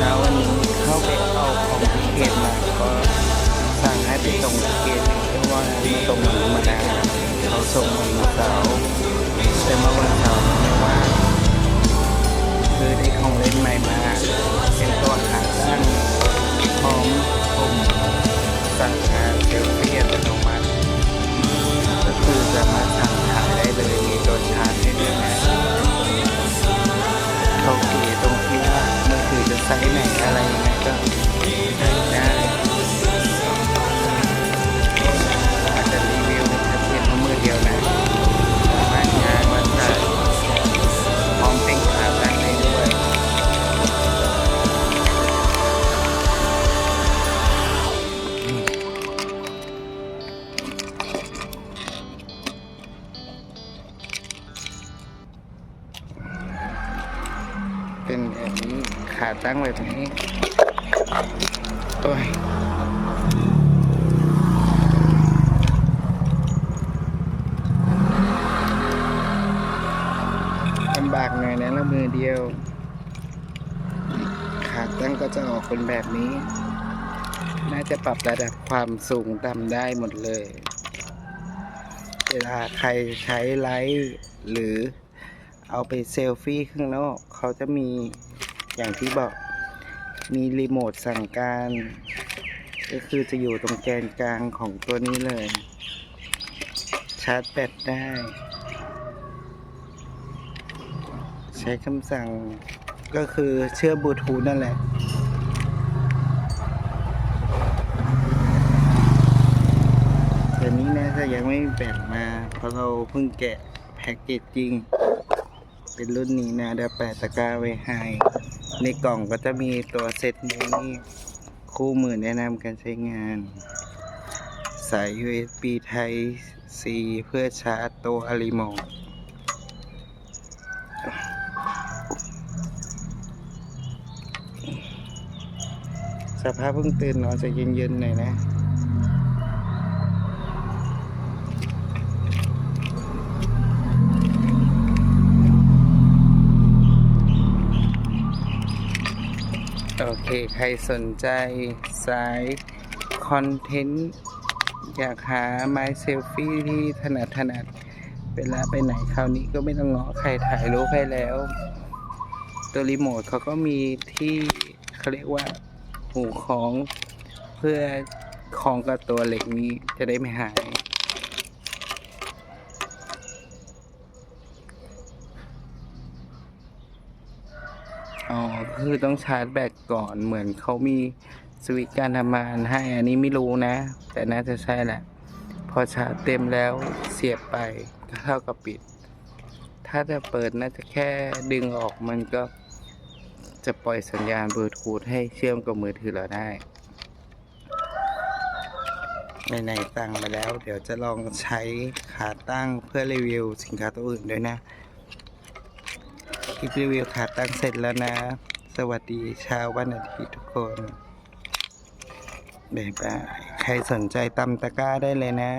ช้าวันนี้เข้าไปเอาของที่เกตมาก็สั่งให้ไปส่งที่เกตเพราะว่ามาตรงหนมานานเขาส่งวันเสาร์ นอะไรยังไงก็ได้อาจจะรีวิวแค่เพียงมือเดียวนะสามารถงานมาใส่พร้อมเป็นขาตั้งได้ด้วยเป็นแบบนี้ ขาตั้งแบบนี้โอ้ยลำบากหน่อยนะละมือเดียว ขาตั้งก็จะออกเป็นแบบนี้ น่าจะปรับระดับความสูงต่ำได้หมดเลย เวลาใครใช้ไลท์หรือเอาไปเซลฟี่ข้างนอก เขาจะมี อย่างที่บอกมีรีโมทสั่งการ ก็คือจะอยู่ตรงแกนกลางของตัวนี้เลย ชาร์จแบตได้ ใช้คำสั่งก็คือเชื่อบลูทูธนั่นแหละแต่นี้นะจะยังไม่แบตมา เพราะเราเพิ่งแกะแพ็กเกจจริง เป็นรุ่นนี้นะเดี๋ยวแปะตะกร้าไว้ให้ ในกล่องก็จะมีตัวเซตนี้คู่มือแนะนำการใช้งาน สาย USB Type C เพื่อชาร์จตัวอลิโมทสภาพเพิ่งตื่นนอนจะเย็นๆหน่อยนะ โอเค ใครสนใจสายคอนเทนต์ อยากหาไม้เซลฟี่ที่ถนัดถนัดเวลาไปไหนคราวนี้ก็ไม่ต้องเงาะใครถ่ายรูปให้แล้ว ตัวรีโมทเขาก็มีที่เขาเรียกว่าหูของเพื่อคล้องกับตัวเหล็กนี้จะได้ไม่หาย อ๋อคือต้องชาร์จแบตก่อนเหมือนเขามีสวิตช์การทำงานให้อันนี้ไม่รู้นะ แต่น่าจะใช่แหละ พอชาร์จเต็มแล้วเสียบไปก็เท่ากับปิด ถ้าจะเปิดน่าจะแค่ดึงออกมันก็จะปล่อยสัญญาณบลูทูธให้เชื่อมกับมือถือเราได้ไหนๆตั้งมาแล้ว เดี๋ยวจะลองใช้ขาตั้งเพื่อรีวิวสินค้าตัวอื่นด้วยนะ ลิปรีวิวขาตั้งเสร็จแล้วนะ สวัสดีเช้าวันอาทิตย์ทุกคนบ๊ายบายใครสนใจตำตะกร้าได้เลยนะ